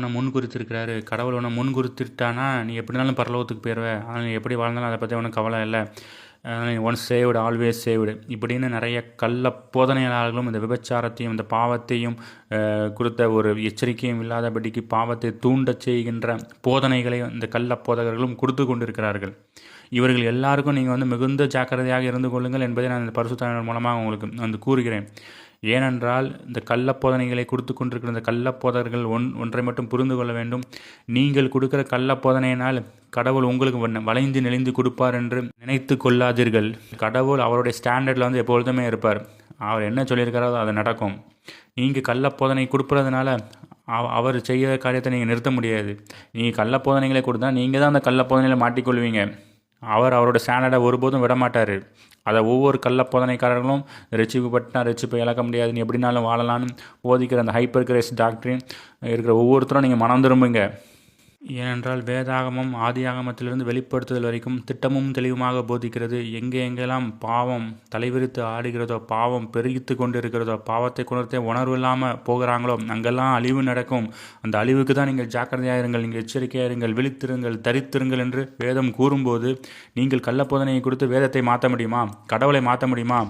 உன்னை முன் குறித்திருக்கிறாரு கடவுள் உன்னை முன் குறித்திட்டானா நீ எப்படினாலும் பரலோகத்துக்கு போயிடுவ ஆனால் நீ எப்படி வாழ்ந்தாலும் அதை பற்றி ஒன்றும் கவலை இல்லை. ஒன்ஸ் சேவ்டு ஆல்வேஸ் சேவ்டு இப்படின்னு நிறைய கள்ள போதனையாளர்களும் இந்த விபச்சாரத்தையும் இந்த பாவத்தையும் கொடுத்த ஒரு எச்சரிக்கையும் இல்லாதபடிக்கு பாவத்தை தூண்டச் செய்கின்ற போதனைகளை இந்த கள்ள போதகர்களும் கொடுத்து கொண்டிருக்கிறார்கள். இவர்கள் எல்லாருக்கும் நீங்கள் வந்து மிகுந்த ஜாக்கிரதையாக இருந்து கொள்ளுங்கள் என்பதை நான் இந்த பரிசுத்தனர் மூலமாக உங்களுக்கு வந்து கூறுகிறேன். ஏனென்றால் இந்த கள்ளப்போதனைகளை கொடுத்து கொண்டிருக்கிற இந்த கள்ளப்போதர்கள் ஒன் ஒன்றை மட்டும் புரிந்து கொள்ள வேண்டும். நீங்கள் கொடுக்கிற கள்ளப்போதனையினால் கடவுள் உங்களுக்கு வளைந்து நெளிந்து கொடுப்பார் என்று நினைத்து கொள்ளாதீர்கள். கடவுள் அவருடைய ஸ்டாண்டர்டில் வந்து எப்பொழுதுமே இருப்பார். அவர் என்ன சொல்லியிருக்காரோ அது நடக்கும். நீங்கள் கள்ளப்போதனை கொடுப்பறதுனால அவ- அவர் செய்கிற காரியத்தை நீங்கள் நிறுத்த முடியாது. நீங்கள் கள்ளப்போதனைகளை கொடுத்தா நீங்கள் தான் அந்த கள்ளப்போதனையில் மாட்டிக்கொள்வீங்க. அவர் அவரோட ஸ்டாண்டர்டை ஒருபோதும் விட மாட்டார் அதை ஒவ்வொரு கள்ள போதனைக்காரர்களும் பட்டா ரசிப்பை இழக்க முடியாது நீ எப்படினாலும் வாழலாம்னு போதிக்கிற அந்த ஹைப்பர் கிரேஸ் டாக்டரின் இருக்கிற ஒவ்வொருத்தரும் நீங்கள் மனம் திரும்புங்க. ஏனென்றால் வேதாகமம் ஆதியாகமத்திலிருந்து வெளிப்படுத்துதல் வரைக்கும் திட்டமும் தெளிவுமாக போதிக்கிறது. எங்கே எங்கெல்லாம் பாவம் தலைவிரித்து ஆடுகிறதோ பாவம் பெருகித்து கொண்டு இருக்கிறதோ பாவத்தை குணர்த்தே உணர்வு இல்லாமல் போகிறாங்களோ அங்கெல்லாம் அழிவு நடக்கும். அந்த அழிவுக்கு தான் நீங்கள் ஜாக்கிரதையாக இருங்கள் நீங்கள் எச்சரிக்கையாக இருங்கள் விழித்திருங்கள் தரித்திருங்கள் என்று வேதம் கூறும்போது நீங்கள் கள்ளப்போதனையை கொடுத்து வேதத்தை மாற்ற முடியுமா? கடவுளை மாற்ற முடியுமா?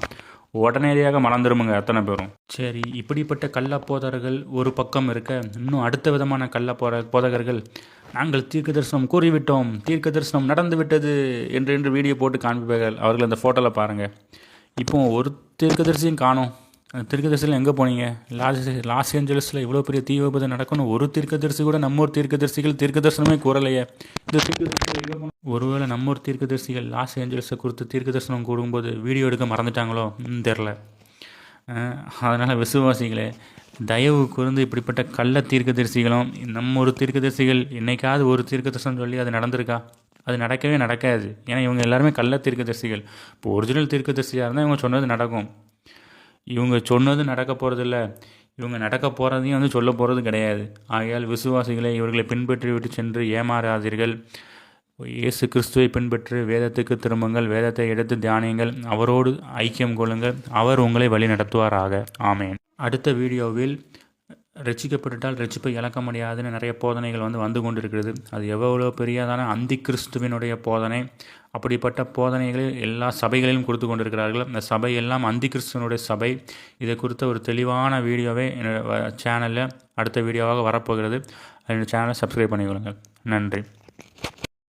உடனடியாக மறந்துருமுங்க அத்தனை பேரும். சரி இப்படிப்பட்ட கள்ளப்போதர்கள் ஒரு பக்கம் இருக்க இன்னும் அடுத்த விதமான கள்ளப்போத போதகர்கள் நாங்கள் தீர்க்க தரிசனம் கூறிவிட்டோம் தீர்க்க தரிசனம் நடந்து விட்டது என்று என்று வீடியோ போட்டு காண்பிப்பார்கள் அவர்கள் அந்த ஃபோட்டோவில் பாருங்கள் இப்போ ஒரு தீர்க்கதரிசியும் காணோம் காணும். தீர்க்கதரிசியில் எங்கே போனீங்க? லாஸ் லாஸ் ஏஞ்சல்ஸில் இவ்வளோ பெரிய தீ விபத்து நடக்கணும் ஒரு தீர்க்கதரிசி கூட நம்ம ஒரு தீர்க்கதரிசிகள் தீர்க்கதரிசனமே கூறலையே. இந்த தீர்க்கதரிசிகள் ஒருவேளை நம்ம ஒரு தீர்க்கதரிசிகள் லாஸ் ஏஞ்சல்ஸை குறித்து தீர்க்க கூடும்போது கூறும்போது வீடியோ எடுக்க மறந்துட்டாங்களோ? தெரில அதனால் விசுவாசிகளே தயவு கூர்ந்து இப்படிப்பட்ட கள்ள தீர்க்கதரிசிகளும் நம்ம ஒரு தீர்க்கதரிசிகள் என்றைக்காவது ஒரு தீர்க்கதரிசனம் சொல்லி அது நடந்திருக்கா? அது நடக்கவே நடக்காது. ஏன்னா இவங்க எல்லாருமே கள்ள தீர்க்கதரிசிகள். இப்போ ஒரிஜினல் தீர்க்கதரிசியாக இருந்தால் இவங்க சொன்னது நடக்கும். இவங்க சொன்னது நடக்க போகிறதில்ல இவங்க நடக்க போகிறதையும் வந்து சொல்ல போகிறது கிடையாது. ஆகையால் விசுவாசிகளை இவர்களை பின்பற்றி விட்டு சென்று ஏமாறாதீர்கள். இயேசு கிறிஸ்துவை பின்பற்றி வேதத்துக்கு திரும்புங்கள் வேதத்தை எடுத்து தியானியுங்கள். அவரோடு ஐக்கியம் கொள்ளுங்கள். அவர் உங்களை வழி நடத்துவாராக ஆமேன். அடுத்த வீடியோவில் ரசிக்கப்பட்டுட்டால் ரசிப்பை இழக்க முடியாதுன்னு நிறைய போதனைகள் வந்து வந்து கொண்டிருக்கிறது. அது எவ்வளோ பெரியதான அந்தி கிறிஸ்துவினுடைய போதனை. அப்படிப்பட்ட போதனைகளை எல்லா சபைகளிலும் கொடுத்து கொண்டிருக்கிறார்கள். அந்த சபை எல்லாம் அந்தி கிறிஸ்துவனுடைய சபை. இதை குறித்த ஒரு தெளிவான வீடியோவை என்னோட சேனலில் அடுத்த வீடியோவாக வரப்போகிறது. என்னோட சேனலை சப்ஸ்கிரைப் பண்ணிக்கொள்ளுங்கள். நன்றி.